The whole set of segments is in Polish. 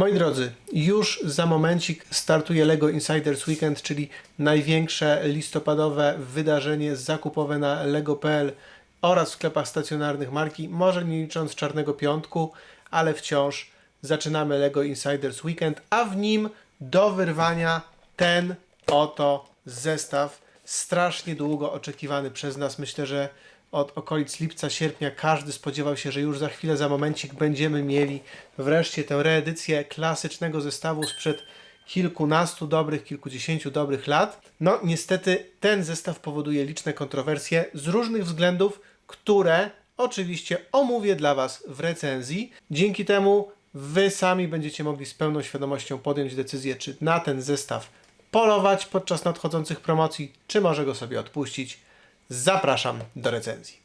Moi drodzy, już za momencik startuje LEGO Insiders Weekend, czyli największe listopadowe wydarzenie zakupowe na LEGO.pl oraz w sklepach stacjonarnych marki, może nie licząc Czarnego Piątku, ale wciąż zaczynamy LEGO Insiders Weekend, a w nim do wyrwania ten oto zestaw, strasznie długo oczekiwany przez nas. Myślę, że od okolic lipca, sierpnia każdy spodziewał się, że już za chwilę, za momencik będziemy mieli wreszcie tę reedycję klasycznego zestawu sprzed kilkunastu dobrych, kilkudziesięciu dobrych lat. No niestety ten zestaw powoduje liczne kontrowersje z różnych względów, które oczywiście omówię dla Was w recenzji. Dzięki temu Wy sami będziecie mogli z pełną świadomością podjąć decyzję, czy na ten zestaw polować podczas nadchodzących promocji, czy może go sobie odpuścić. Zapraszam do recenzji.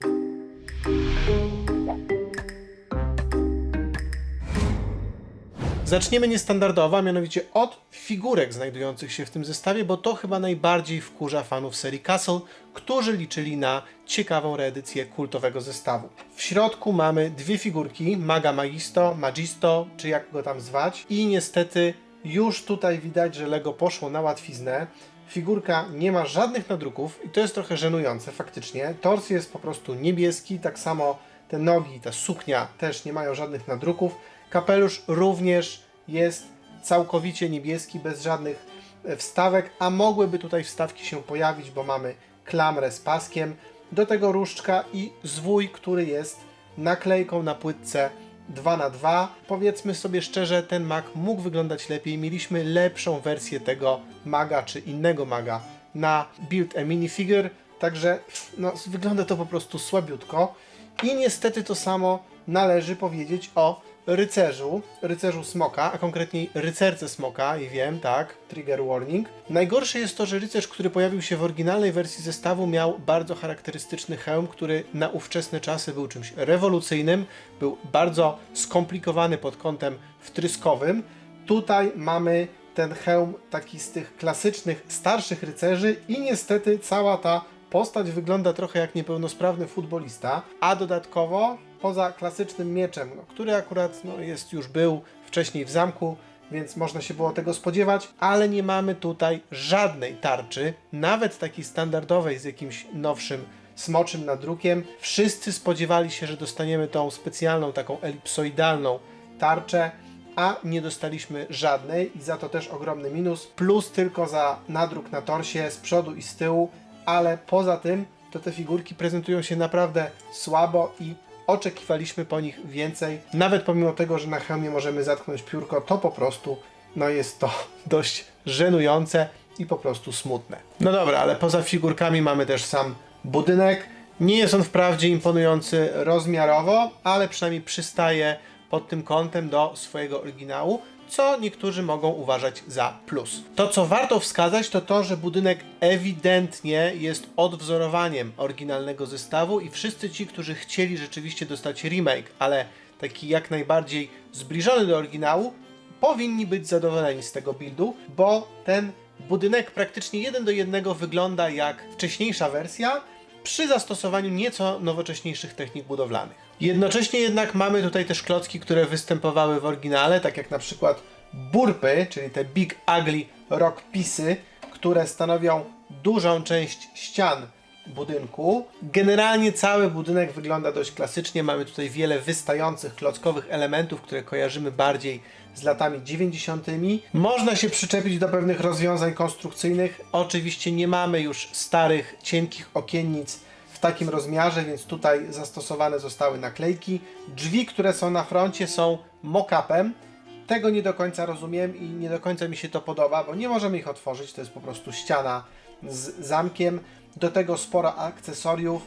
Zaczniemy niestandardowo, a mianowicie od figurek znajdujących się w tym zestawie, bo to chyba najbardziej wkurza fanów serii Castle, którzy liczyli na ciekawą reedycję kultowego zestawu. W środku mamy dwie figurki, Maga Magisto, Magisto, czy jak go tam zwać. I niestety już tutaj widać, że Lego poszło na łatwiznę. Figurka nie ma żadnych nadruków i to jest trochę żenujące faktycznie. Tors jest po prostu niebieski, tak samo te nogi, ta suknia też nie mają żadnych nadruków. Kapelusz również jest całkowicie niebieski, bez żadnych e, wstawek, a mogłyby tutaj wstawki się pojawić, bo mamy klamrę z paskiem, do tego różdżka i zwój, który jest naklejką na płytce 2 na 2 Powiedzmy sobie szczerze, ten Mag mógł wyglądać lepiej. Mieliśmy lepszą wersję tego Maga czy innego Maga na Build a Minifigure, także no, wygląda to po prostu słabiutko. I niestety to samo należy powiedzieć o rycerzu, rycerzu smoka, a konkretniej rycerce smoka i wiem, tak, trigger warning. Najgorsze jest to, że rycerz, który pojawił się w oryginalnej wersji zestawu miał bardzo charakterystyczny hełm, który na ówczesne czasy był czymś rewolucyjnym, był bardzo skomplikowany pod kątem wtryskowym. Tutaj mamy ten hełm taki z tych klasycznych, starszych rycerzy i niestety cała ta postać wygląda trochę jak niepełnosprawny futbolista, a dodatkowo poza klasycznym mieczem, no, który akurat no, jest już był wcześniej w zamku, więc można się było tego spodziewać, ale nie mamy tutaj żadnej tarczy, nawet takiej standardowej z jakimś nowszym smoczym nadrukiem. Wszyscy spodziewali się, że dostaniemy tą specjalną, taką elipsoidalną tarczę, a nie dostaliśmy żadnej i za to też ogromny minus, plus tylko za nadruk na torsie z przodu i z tyłu, ale poza tym to te figurki prezentują się naprawdę słabo i oczekiwaliśmy po nich więcej. Nawet pomimo tego, że na hełmie możemy zatknąć piórko, to po prostu no jest to dość żenujące i po prostu smutne. No dobra, ale poza figurkami mamy też sam budynek. Nie jest on wprawdzie imponujący rozmiarowo, ale przynajmniej przystaje pod tym kątem do swojego oryginału, co niektórzy mogą uważać za plus. To, co warto wskazać, to to, że budynek ewidentnie jest odwzorowaniem oryginalnego zestawu i wszyscy ci, którzy chcieli rzeczywiście dostać remake, ale taki jak najbardziej zbliżony do oryginału, powinni być zadowoleni z tego buildu, bo ten budynek praktycznie jeden do jednego wygląda jak wcześniejsza wersja, przy zastosowaniu nieco nowocześniejszych technik budowlanych. Jednocześnie jednak mamy tutaj też klocki, które występowały w oryginale, tak jak na przykład burpy, czyli te Big Ugly Rock Pisy, które stanowią dużą część ścian budynku. Generalnie cały budynek wygląda dość klasycznie. Mamy tutaj wiele wystających klockowych elementów, które kojarzymy bardziej z latami 90. Można się przyczepić do pewnych rozwiązań konstrukcyjnych. Oczywiście nie mamy już starych, cienkich okiennic w takim rozmiarze, więc tutaj zastosowane zostały naklejki. Drzwi, które są na froncie są mock-upem. Tego nie do końca rozumiem i nie do końca mi się to podoba, bo nie możemy ich otworzyć, to jest po prostu ściana z zamkiem. Do tego sporo akcesoriów,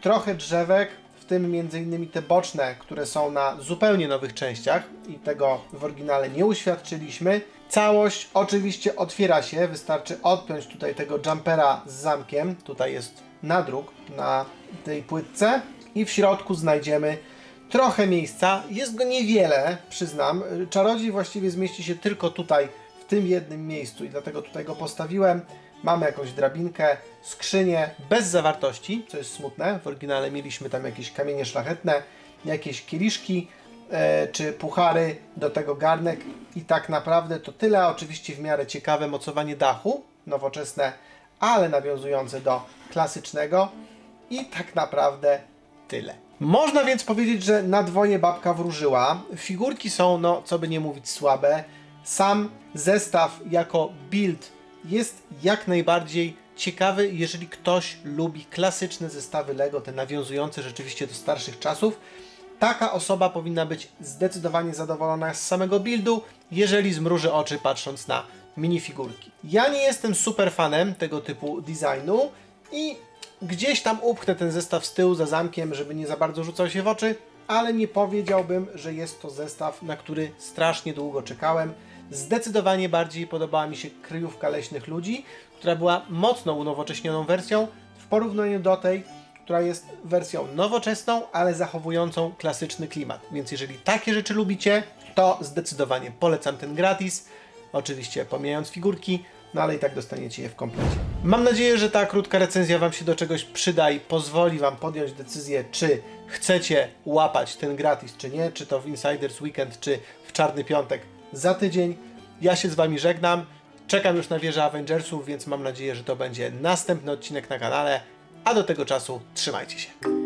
trochę drzewek, w tym m.in. te boczne, które są na zupełnie nowych częściach i tego w oryginale nie uświadczyliśmy. Całość oczywiście otwiera się, wystarczy odpiąć tutaj tego jumpera z zamkiem. Tutaj jest nadruk na tej płytce i w środku znajdziemy trochę miejsca. Jest go niewiele, przyznam. Czarodziej właściwie zmieści się tylko tutaj, w tym jednym miejscu i dlatego tutaj go postawiłem. Mamy jakąś drabinkę, skrzynię bez zawartości, co jest smutne. W oryginale mieliśmy tam jakieś kamienie szlachetne, jakieś kieliszki e, czy puchary, do tego garnek I tak naprawdę to tyle. Oczywiście w miarę ciekawe mocowanie dachu, nowoczesne, ale nawiązujące do klasycznego. I tak naprawdę tyle. Można więc powiedzieć, że na dwoje babka wróżyła. Figurki są, no co by nie mówić, słabe. Sam zestaw jako build jest jak najbardziej ciekawy, jeżeli ktoś lubi klasyczne zestawy Lego, te nawiązujące rzeczywiście do starszych czasów. Taka osoba powinna być zdecydowanie zadowolona z samego buildu, jeżeli zmruży oczy patrząc na minifigurki. Ja nie jestem super fanem tego typu designu i gdzieś tam upchnę ten zestaw z tyłu za zamkiem, żeby nie za bardzo rzucał się w oczy, ale nie powiedziałbym, że jest to zestaw, na który strasznie długo czekałem. Zdecydowanie bardziej podobała mi się kryjówka leśnych ludzi, która była mocno unowocześnioną wersją w porównaniu do tej, która jest wersją nowoczesną, ale zachowującą klasyczny klimat. Więc jeżeli takie rzeczy lubicie, to zdecydowanie polecam ten gratis. Oczywiście pomijając figurki, no ale i tak dostaniecie je w komplecie. Mam nadzieję, że ta krótka recenzja Wam się do czegoś przyda i pozwoli Wam podjąć decyzję, czy chcecie łapać ten gratis, czy nie, czy to w Insiders Weekend, czy w Czarny Piątek za tydzień. Ja się z Wami żegnam. Czekam już na wieżę Avengersów, więc mam nadzieję, że to będzie następny odcinek na kanale. A do tego czasu trzymajcie się.